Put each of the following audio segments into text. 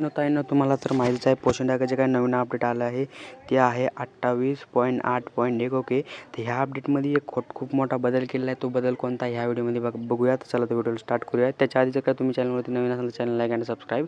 न ना तुम्हाला तर माहितीच आहे पोषण टाकायचे काय नवीन अपडेट आलं आहे. ते आहे अठ्ठावीस पॉईंट आठ पॉईंट एक ओके तर ह्या अपडेटमध्ये एक खोट खूप मोठा बदल केलेला आहे. तो बदल कोणता ह्या व्हिडिओमध्ये बघ बघूया तर चला तो व्हिडिओ स्टार्ट करूया. त्याच्या आधी जर का तुम्ही चॅनलवरती नवीन असाल तर चॅनल लाईक आणि सबस्क्राईब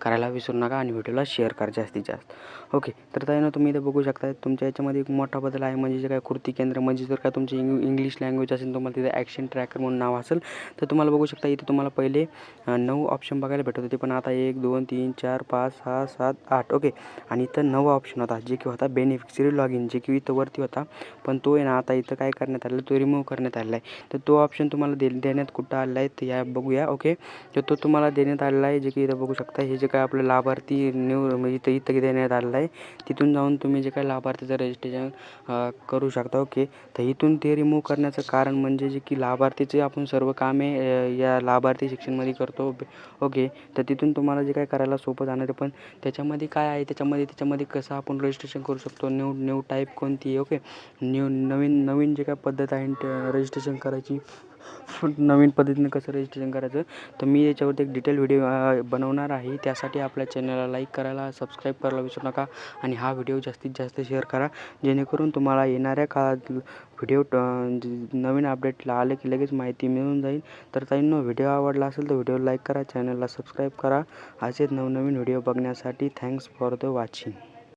करायला विसरू नका आणि व्हिडिओला शेअर करा जास्तीत जास्त. ओके तर ताईंनो तुम्ही इथे बघू शकता तुमच्या याच्यामध्ये एक मोठा बदल आहे. म्हणजे जे काय कृती केंद्र म्हणजे जर का तुमची इंग इंग्लिश लँग्वेज असेल तुम्हाला तिथे ॲक्शन ट्रॅकर म्हणून नाव असेल तर तुम्हाला बघू शकता इथे तुम्हाला पहिले नऊ ऑप्शन बघायला भेटत होते. पण आता एक दोन तीन चार चार पाच सहा सात आठ ओके. आणि इथं नवा ऑप्शन होता. जे की होता बेनिफिशरी लॉग इन जे की इथं वरती होता. पण तो आहे ना आता इथं काय करण्यात आलं तो रिमूव्ह करण्यात आलेला आहे. तर तो ऑप्शन तुम्हाला दे देण्यात कुठं आलेला आहे तर या बघूया ओके. तर तो तुम्हाला देण्यात आलेला आहे जे की इथं बघू शकता हे जे काय आपलं लाभार्थी न्यू म्हणजे इथं इथं देण्यात आलेलं आहे. तिथून जाऊन तुम्ही जे काय लाभार्थीचं रजिस्ट्रेशन करू शकता ओके. तर इथून ते रिमूव्ह करण्याचं कारण म्हणजे जे की लाभार्थीचे आपण सर्व कामे या लाभार्थी शिक्षणमध्ये करतो ओके. तर तिथून तुम्हाला जे काय करायला सोपं जाणार. आहे पण त्याच्यामध्ये काय आहे? त्याच्यामध्ये त्याच्यामध्ये कसं आपण रजिस्ट्रेशन करू शकतो? न्यू न्यू टाईप कोणती आहे? ओके न्यू नवीन नवीन जे काय पद्धत आहे रजिस्ट्रेशन करायची. नवीन पद्धतीने कसं रजिस्ट्रेशन करायचं? तर मी याच्यावरती एक डिटेल व्हिडिओ बनवणार आहे. त्यासाठी आपल्या चॅनलला लाईक करायला सबस्क्राईब करायला विसरू नका. आणि हा व्हिडिओ जास्तीत जास्त शेअर करा. जेणेकरून तुम्हाला येणाऱ्या काळात व्हिडिओ नवीन अपडेटला आलं की लगेच माहिती मिळून जाईल. तर ताईंनो व्हिडिओ आवडला असेल तर व्हिडिओ लाईक करा चॅनलला सबस्क्राईब करा. असेच नवनवीन व्हिडिओ बघण्यासाठी थँक्स फॉर द वॉचिंग